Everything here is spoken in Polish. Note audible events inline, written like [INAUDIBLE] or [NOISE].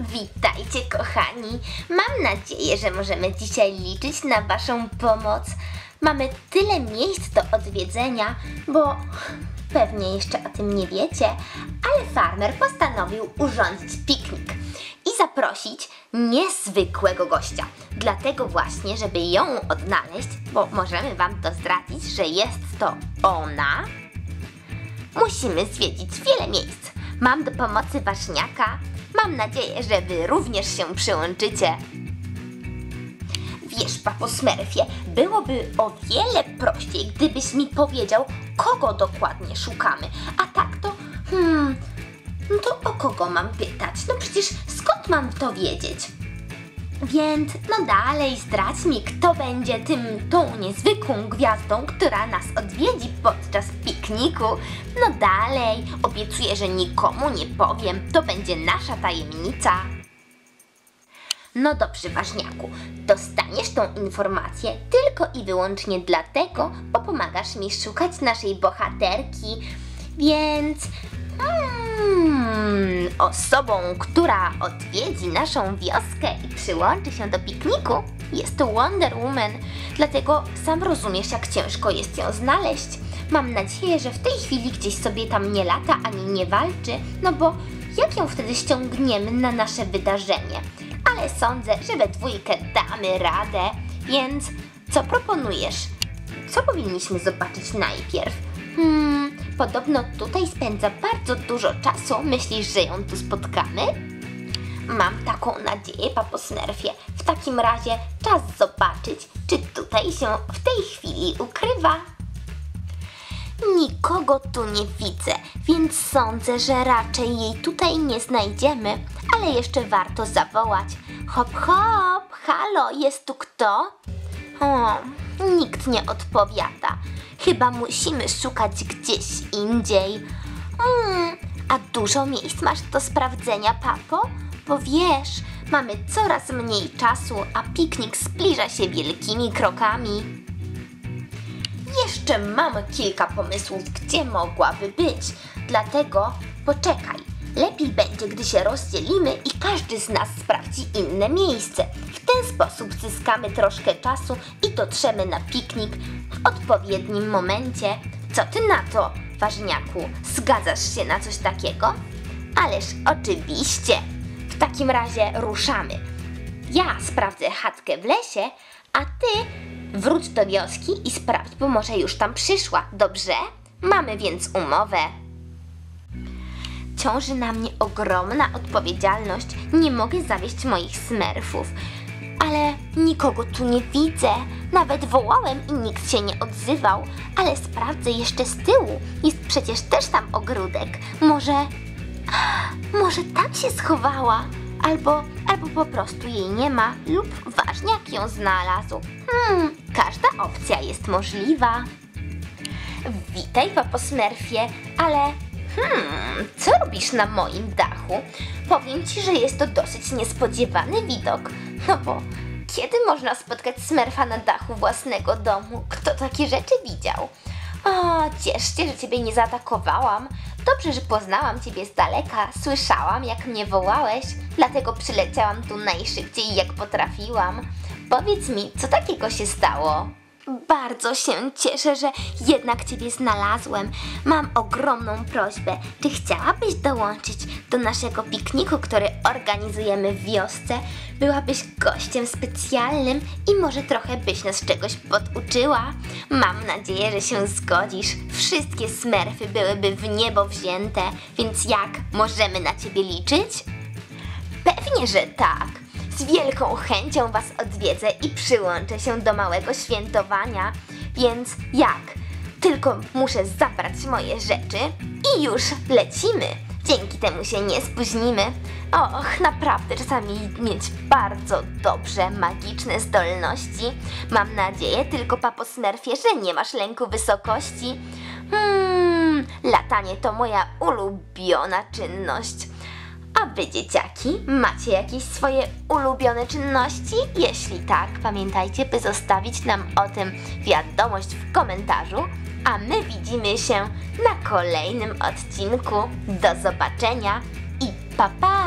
Witajcie kochani! Mam nadzieję, że możemy dzisiaj liczyć na Waszą pomoc. Mamy tyle miejsc do odwiedzenia, bo pewnie jeszcze o tym nie wiecie, ale farmer postanowił urządzić piknik i zaprosić niezwykłego gościa. Dlatego właśnie, żeby ją odnaleźć, bo możemy Wam to zdradzić, że jest to ona, musimy zwiedzić wiele miejsc. Mam do pomocy ważniaka. Mam nadzieję, że Wy również się przyłączycie. Wiesz, papo Smurfie, byłoby o wiele prościej, gdybyś mi powiedział, kogo dokładnie szukamy. A tak to, hmm, to o kogo mam pytać? No przecież skąd mam to wiedzieć? Więc no dalej zdradź mi, kto będzie tym, tą niezwykłą gwiazdą, która nas odwiedzi podczas pikniku. No dalej, obiecuję, że nikomu nie powiem, to będzie nasza tajemnica. No dobrze, ważniaku, dostaniesz tą informację tylko i wyłącznie dlatego, bo pomagasz mi szukać naszej bohaterki, więc... Hmm, osobą, która odwiedzi naszą wioskę i przyłączy się do pikniku, jest Wonder Woman. Dlatego sam rozumiesz, jak ciężko jest ją znaleźć. Mam nadzieję, że w tej chwili gdzieś sobie tam nie lata ani nie walczy, no bo jak ją wtedy ściągniemy na nasze wydarzenie? Ale sądzę, że we dwójkę damy radę, więc co proponujesz? Co powinniśmy zobaczyć najpierw? Hmm, podobno tutaj spędza bardzo dużo czasu. Myślisz, że ją tu spotkamy? Mam taką nadzieję, papo Smurfie. W takim razie czas zobaczyć, czy tutaj się w tej chwili ukrywa. Nikogo tu nie widzę, więc sądzę, że raczej jej tutaj nie znajdziemy, ale jeszcze warto zawołać. Hop, hop, halo, jest tu kto? O, nikt nie odpowiada. Chyba musimy szukać gdzieś indziej. Mm, a dużo miejsc masz do sprawdzenia, papo? Bo wiesz, mamy coraz mniej czasu, a piknik zbliża się wielkimi krokami. Jeszcze mam kilka pomysłów, gdzie mogłaby być. Dlatego poczekaj. Lepiej będzie, gdy się rozdzielimy i każdy z nas sprawdzi inne miejsce. W ten sposób zyskamy troszkę czasu i dotrzemy na piknik w odpowiednim momencie. Co ty na to, ważniaku? Zgadzasz się na coś takiego? Ależ oczywiście. W takim razie ruszamy. Ja sprawdzę chatkę w lesie, a ty wróć do wioski i sprawdź, bo może już tam przyszła, dobrze? Mamy więc umowę. Ciąży na mnie ogromna odpowiedzialność. Nie mogę zawieść moich smerfów. Ale nikogo tu nie widzę. Nawet wołałem i nikt się nie odzywał. Ale sprawdzę jeszcze z tyłu. Jest przecież też tam ogródek. Może. [GASPS] Może tam się schowała? Albo, albo po prostu jej nie ma, lub ważniak ją znalazł. Hmm, każda opcja jest możliwa. Witaj, papo Smurfie, ale hmm, co robisz na moim dachu? Powiem ci, że jest to dosyć niespodziewany widok. No bo kiedy można spotkać Smurfa na dachu własnego domu? Kto takie rzeczy widział? O, ciesz się, że ciebie nie zaatakowałam. Dobrze, że poznałam ciebie z daleka. Słyszałam, jak mnie wołałeś, dlatego przyleciałam tu najszybciej, jak potrafiłam. Powiedz mi, co takiego się stało? Bardzo się cieszę, że jednak Ciebie znalazłem. Mam ogromną prośbę. Czy chciałabyś dołączyć do naszego pikniku, który organizujemy w wiosce? Byłabyś gościem specjalnym i może trochę byś nas czegoś poduczyła? Mam nadzieję, że się zgodzisz. Wszystkie smerfy byłyby w niebo wzięte, więc jak możemy na Ciebie liczyć? Pewnie, że tak. Z wielką chęcią Was odwiedzę i przyłączę się do małego świętowania. Więc jak? Tylko muszę zabrać moje rzeczy i już lecimy. Dzięki temu się nie spóźnimy. Och, naprawdę czasami mieć bardzo dobrze magiczne zdolności. Mam nadzieję tylko, papo Smurfie, że nie masz lęku wysokości. Hmm, latanie to moja ulubiona czynność. A wy, dzieciaki, macie jakieś swoje ulubione czynności? Jeśli tak, pamiętajcie, by zostawić nam o tym wiadomość w komentarzu. A my widzimy się na kolejnym odcinku. Do zobaczenia i pa pa!